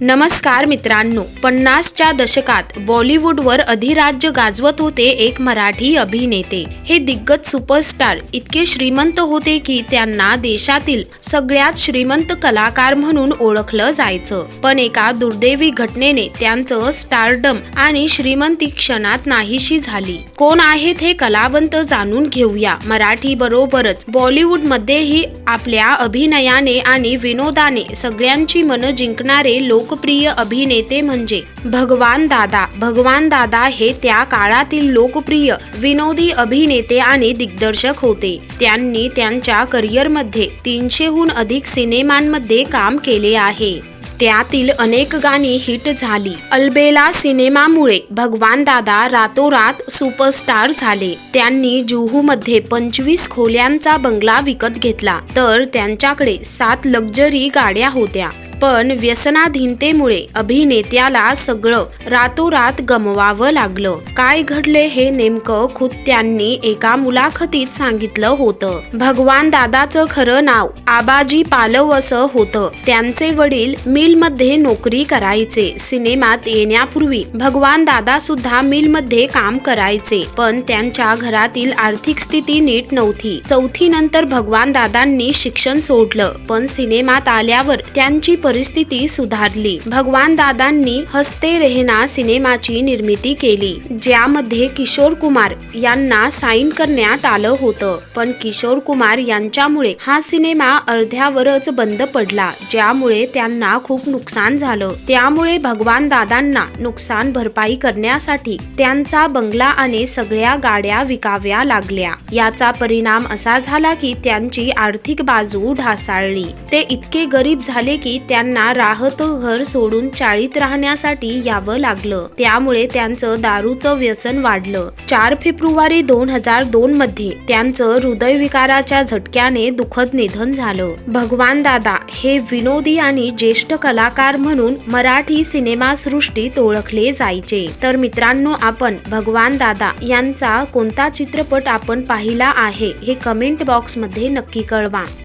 नमस्कार मित्रांनो पन्नासच्या दशकात बॉलिवूडवर अधिराज्य गाजवत होते एक मराठी अभिनेते. हे दिग्गज सुपरस्टार इतके श्रीमंत होते की त्यांना देशातील सगळ्यात श्रीमंत कलाकार म्हणून ओळखलं जायचं. पण एका दुर्दैवी घटनेने त्यांचं स्टारडम आणि श्रीमंती क्षणात नाहीशी झाली. कोण आहेत हे कलावंत जाणून घेऊया. मराठी बरोबरच बॉलिवूड मध्येही आपल्या अभिनयाने आणि विनोदाने सगळ्यांची मनं जिंकणारे लोक लोकप्रिय अभिनेते म्हणजे भगवान दादा. भगवान दादा हे त्या काळातील लोकप्रिय विनोदी अभिनेते आणि दिग्दर्शक होते. त्यांनी त्यांच्या करिअरमध्ये तीनशेहून अधिक सिनेमांमध्ये काम केले आहे. त्यातील अनेक गाणी हिट झाली. अल्बेला सिनेमामुळे भगवान दादा रातोरात सुपरस्टार झाले. त्यांनी जुहूमध्ये पंचवीस खोल्यांचा बंगला विकत घेतला. तर त्यांच्याकडे सात लक्झरी गाड्या होत्या. पण व्यसनाधीनतेमुळे अभिनेत्याला सगळं रातोरात गमवावं लागलं. काय घडले हे नेमकं खुद त्यांनी एका मुलाखतीत सांगितलं होतं. भगवान दादाचं खरं नाव आबाजी पालव असं होतं. त्यांचे वडील मिलमध्ये नोकरी करायचे. सिनेमात येण्यापूर्वी भगवान दादा सुद्धा मिलमध्ये काम करायचे. पण त्यांच्या घरातील आर्थिक स्थिती नीट नव्हती. चौथी नंतर भगवान दादांनी शिक्षण सोडलं. पण सिनेमात आल्यावर त्यांची परिस्थिती सुधारली. भगवान दादांनी हस्ते रेहना सिनेमाची निर्मिती केली ज्यामध्ये किशोर कुमार यांना साईन करण्यात आलं होतं. पण किशोर कुमार यांच्यामुळे हा सिनेमा अर्ध्यावरच बंद पडला ज्यामुळे त्यांना खूप नुकसान झालं. त्यामुळे भगवान दादांना नुकसान भरपाई करण्यासाठी त्यांचा बंगला आणि सगळ्या गाड्या विकाव्या लागल्या. याचा परिणाम असा झाला की त्यांची आर्थिक बाजू ढासाळली. ते इतके गरीब झाले की त्यांना राहतं घर सोडून चाळीत राहण्यासाठी यावं लागलं. त्यामुळे त्यांचं दारूचं व्यसन वाढलं. चार फेब्रुवारी दोन हजार दोन मध्ये त्यांचं हृदयविकाराच्या झटक्याने दुःखद निधन झालं. भगवान दादा हे विनोदी आणि ज्येष्ठ कलाकार म्हणून मराठी सिनेमासृष्टीत ओळखले जायचे. तर मित्रांनो आपण भगवान दादा यांचा कोणता चित्रपट आपण पाहिला आहे हे कमेंट बॉक्समध्ये नक्की कळवा.